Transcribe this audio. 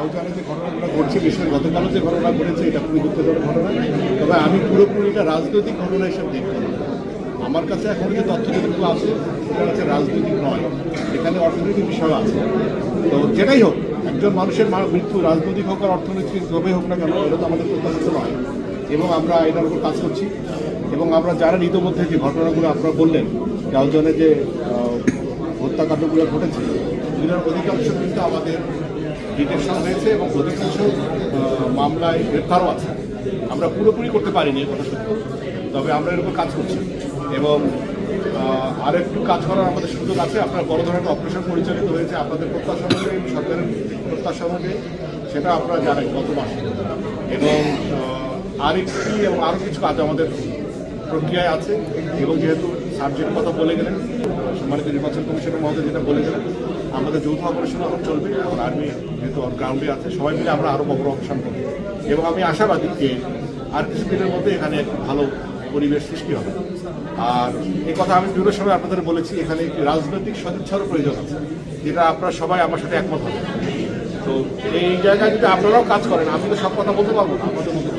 শাহজাহানে যে ঘটনাগুলো ঘটছে, বিশেষ গতকালও যে ঘটনা ঘটেছে, এটা খুবই দুঃখজনক ঘটনা। তবে আমি পুরোপুরি এটা রাজনৈতিক ঘটনা হিসেবে দেখব আমার কাছে এখন যে তথ্য যেটুকু আছে, সেটা হচ্ছে রাজনৈতিক নয়। এখানে অর্থনৈতিক বিষয় আছে। তো যেটাই হোক, একজন মানুষের মৃত্যু রাজনৈতিক হোক আর অর্থনৈতিক ভাবে হোক না কেন, এটা তো আমাদের প্রত্যাশিত নয়। এবং আমরা এটার উপর কাজ করছি। এবং আমরা জানেন ইতিমধ্যে যে ঘটনাগুলো আপনারা বললেন রাউজনে যে হত্যাকাণ্ডগুলো ঘটেছে এগুলোর অধিকাংশ কিন্তু আমাদের ডিটেকশন হয়েছে এবং অধিকাংশ মামলায় গ্রেপ্তারও আছে। আমরা পুরোপুরি করতে পারিনি কথা সত্য। তবে আমরা এর উপর কাজ করছি। এবং আর একটু কাজ করার আমাদের সুযোগ আছে। আপনার বড় ধরনের অপারেশন পরিচালিত হয়েছে আপনাদের প্রত্যাশা অনুযায়ী সরকারের প্রত্যাশা অনুযায়ী সেটা আপনারা জানেন গত মাসে। এবং আহ, আর একটি এবং আরও কিছু কাজ আমাদের প্রক্রিয়ায় আছে এবং যেহেতু সাবজেক্ট কথা বলে গেলেন, সম্মানিত নির্বাচন কমিশনের মহোদয় যেটা বলে গেলেন, আমাদের যৌথ অপারেশন এখন চলবে, এখন আর্মি যেহেতু গ্রাউন্ডে আছে, সবাই মিলে আমরা আরও বড় অপারেশন করব। এবং আমি আশাবাদী যে আর কিছু দিনের মধ্যে এখানে একটি ভালো পরিবেশ সৃষ্টি হবে। আর এ কথা আমি বিভিন্ন সময় আপনাদের বলেছি, এখানে একটি রাজনৈতিক সদিচ্ছারও প্রয়োজন আছে, যেটা আপনারা সবাই আমার সাথে একমত হবে। তো এই জায়গায় যদি আপনারাও কাজ করেন, আমি তো সব কথা বলতে পারব না, আপনাদের মধ্যে